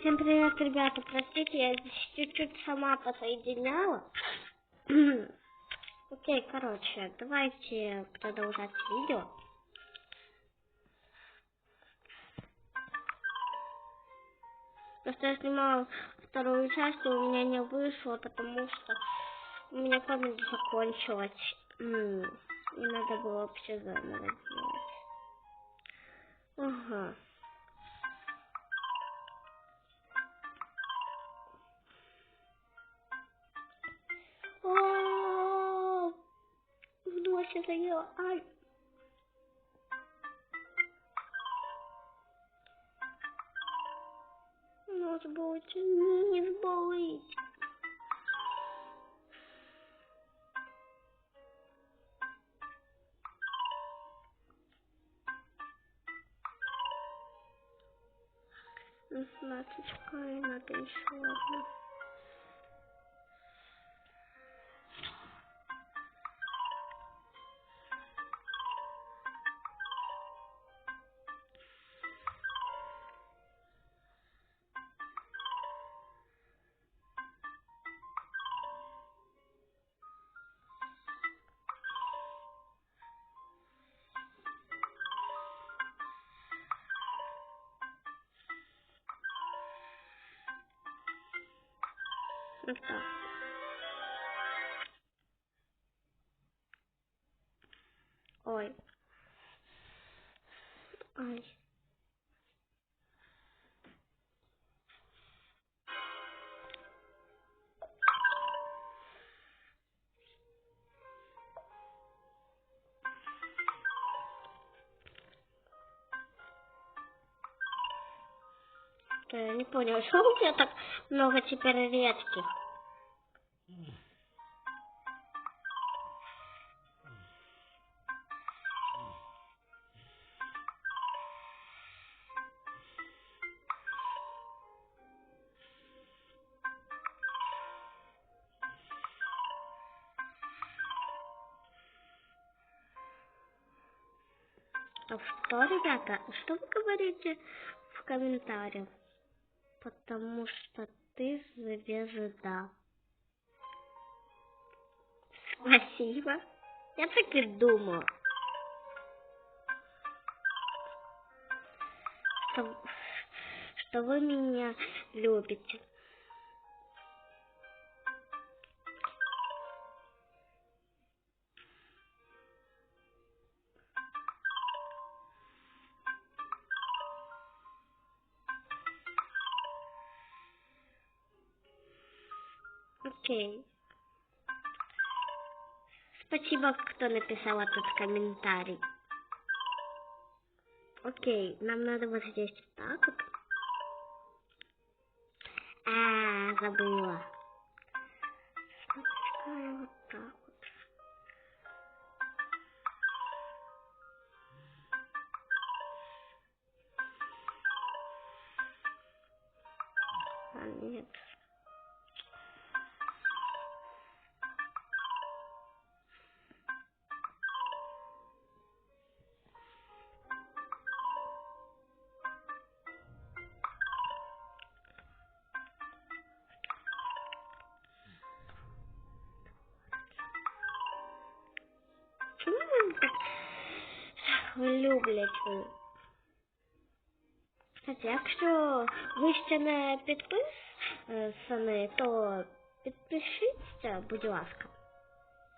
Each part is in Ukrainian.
Всем привет, ребята. Простите, я здесь чуть-чуть сама посоединяла. Окей, короче, давайте продолжать видео. Просто я снимала вторую часть, и у меня не вышло, потому что у меня память закончилась. И надо было вообще заново сделать. Ага. Носе заела. Ай. Нос будет не болить. Насматочка и надо еще одну. Я не понял, что у тебя так много теперь редких? А что, ребята, что вы говорите в комментариях? Потому что ты звезда. Спасибо. Я так и думала. Что, что вы меня любите. Окей. Спасибо, кто написал этот комментарий. Окей, нам надо вот здесь так вот. А, забыла. Люблять? Якщо ви ще не підписані, то підпишіться, будь ласка.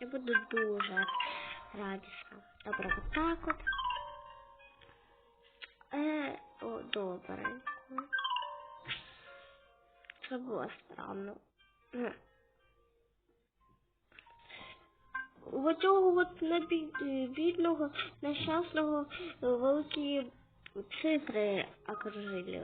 Я буду дуже радісна. Добре, от так от. Е, о, добре. Це було странно. Е. У цього от небі- бідного, нещасного великі цифри окружили.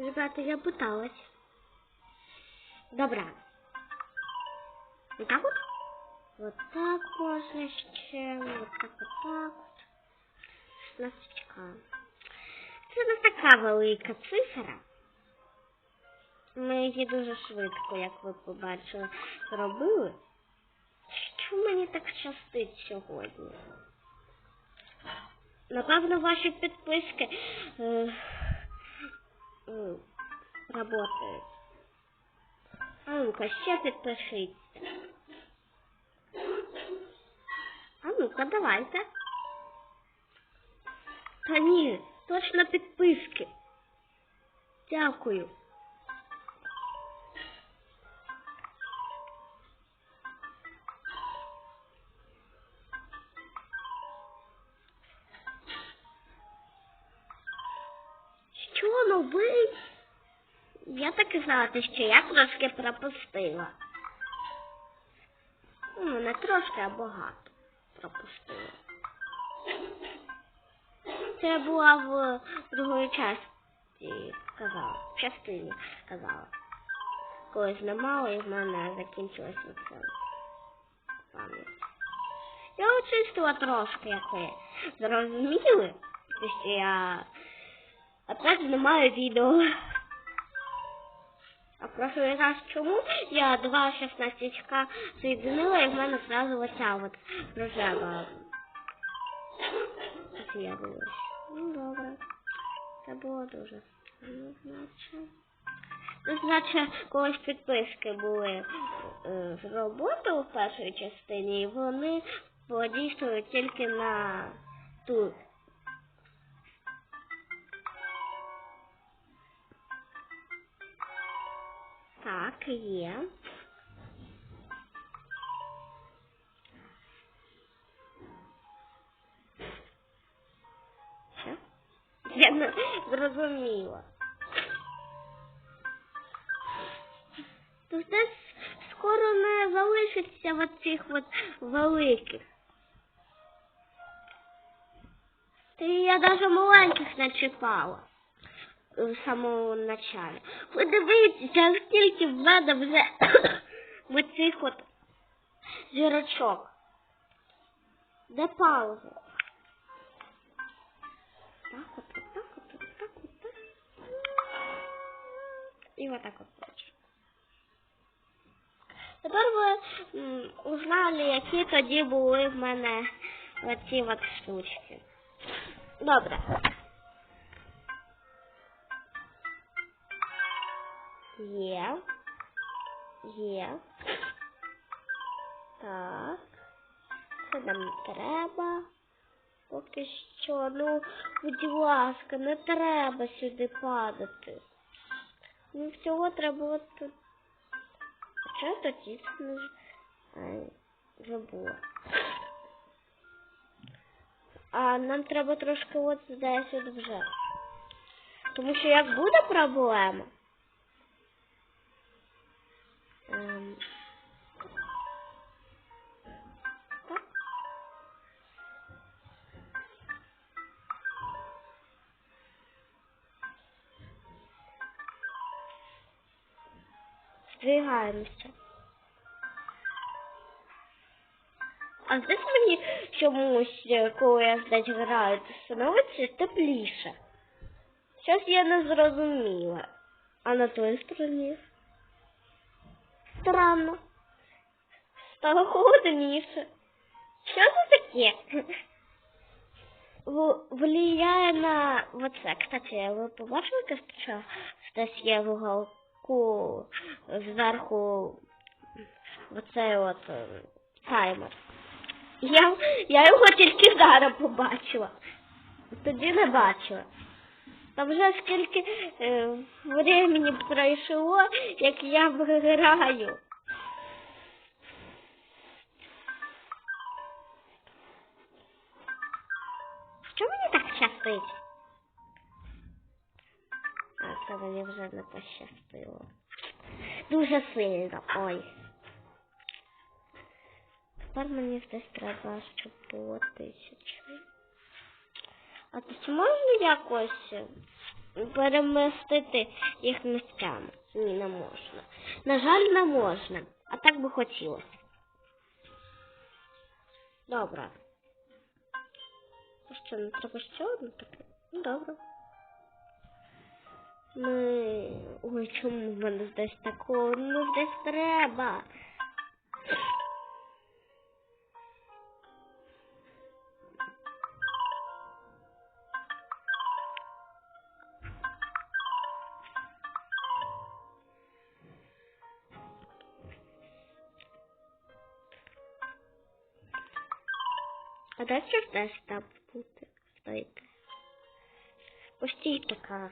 Ребята, я пыталась. Добра. Вот так вот? Вот так можно ще. Вот так, вот так от. 16к. Це не така велика цифра. Ми її дуже швидко, як ви побачили, зробили. Що мені так щастить сьогодні? Напевно, ваші підписки е, е, работають. А ну-ка, ще підпишіться. А ну-ка, давайте. Та ні, точно підписки. Дякую. Новий? Я так і знати, що я трошки пропустила. Ну, не трошки, а багато пропустила. Це була в другої часті, казала, в частині казала. Коли знімала і в мене закінчилась оце пам'ять. Я очистила трошки, як ви зрозуміли, що я опять знімаю відео. А прошлый раз чому я два 16к соединила і в мене сразу оця от рожева з'явилась. Ну добре. Це було дуже. Ну, значить. Ну, значить, колись підписки були е, з роботи у першій частині, і вони подійствують тільки на ту Так, є. Що? Я не зрозуміла. Десь скоро не залишиться оцих от великих. Та я навіть маленьких не в самому началі. Подивіться, скільки в мене вже оцих от зірочок. Де пауза? Так от, так от, так от, так. І отак от точно. Тепер ви узнали, які тоді були в мене оці от штучки. Добре. Є. Є. Так. Це нам треба. Поки що, ну, будь ласка, не треба сюди падати. Ну, всього треба от тут. Що? Ай, забула. А нам треба трошки от от вже. Тому що як буде проблема, Здвигаємося. А здесь мені чомусь, е, коли я здесь граю, становиться тепліше. Щось я не зрозуміла. А на той стороні? Странно. Стало холодніше. Що це таке? Влияє на оце. Кстати, ви побачили, що десь є в уголку зверху оцей от е, таймер. Я, я його тільки зараз побачила. Тоді не бачила. Там вже скільки е, времени пройшло, як я граю. Що мені так щастить? Це мені вже не пощастило. Дуже сильно, ой. Тепер мені десь треба, щоб було тисяча. А тут можна якось перемістити їх місцями. Ні, не можна. На жаль, не можна. А так би хотілося. Добре. Що, не треба ще одну таке? Ну, добре. Ми... Ой, чому в мене десь такого? Ну, десь треба. А де це десь там бути? Стойте. Постійте така.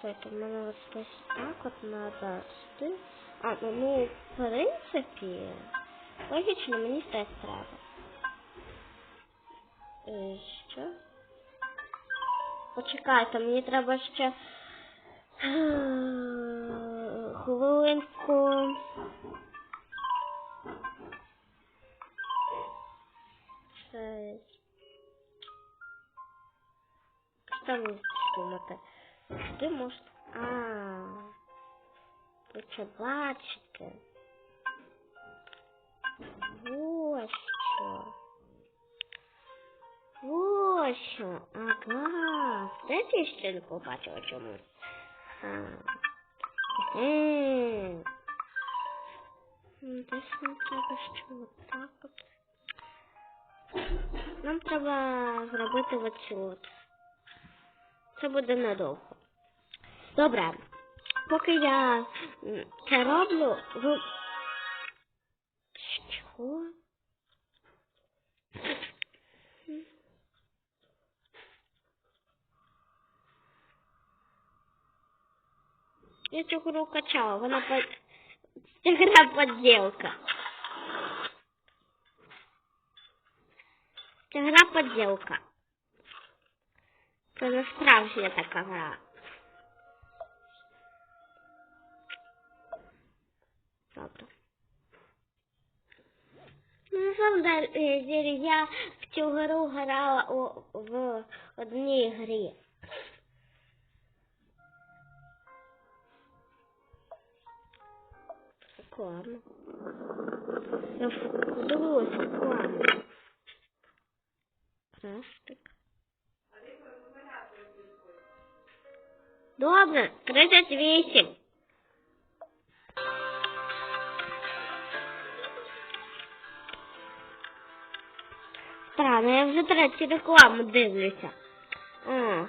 Стойте, в мене от десь так от сюди. А, ну, ну, в принципі, логічно, мені теж треба. Е, Що? Почекайте, мені треба ще хвилинку. Шесть. Що думаєте? Ти можеш... А, ви це бачите? Ось що. Ось що. Ага. Де ти ще не побачила чомусь? А. М. М, Десь нам треба ще отак от. Нам треба зробити оцю от. Це буде недовго. Добре. Поки я це роблю, ви. Що? Я цю гру качала, вона по... Ця гра подделка. Ця гра подделка. Це не справжня така гра. Ну, на самом деле, я в цю гру грала в одній грі. Реклама. Я подивилась рекламу. Пластик. Добре, 38. Странно, я вже третю рекламу дивлюся. О.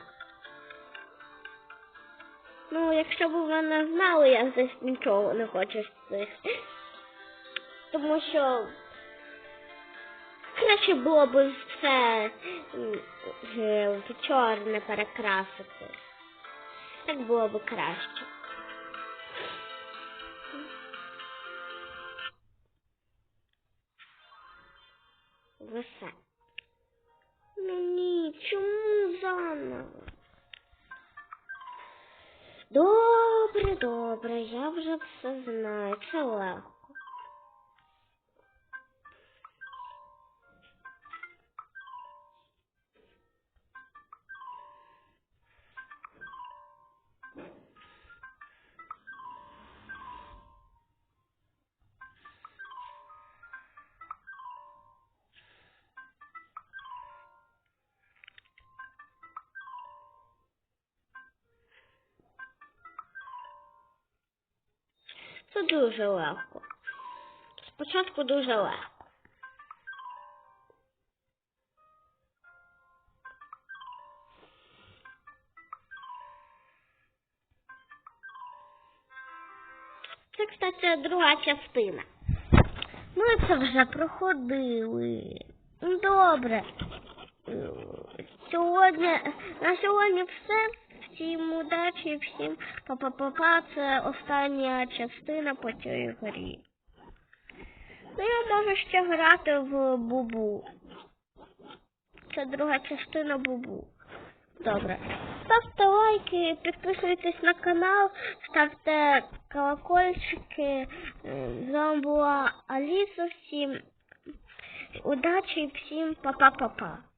Ну, якщо б ви не знали, я здесь нічого не хочу з. Тому що краще було б все в чорне перекрасити. Так було б краще. Все. Добре, добре, я вже все знаю, це. Це дуже легко. Спочатку дуже легко. Це, кстати, друга частина. Ми це вже проходили. Добре. Сьогодні, на сьогодні все. Всім удачі, всім па-па-па-па. Це остання частина по цій грі. Ну, я можу ще грати в Бубу. Це друга частина Бубу. Добре. Ставте лайки, підписуйтесь на канал, ставте колокольчики. З вами була Аліса. Всім удачі всім па-па-па-па.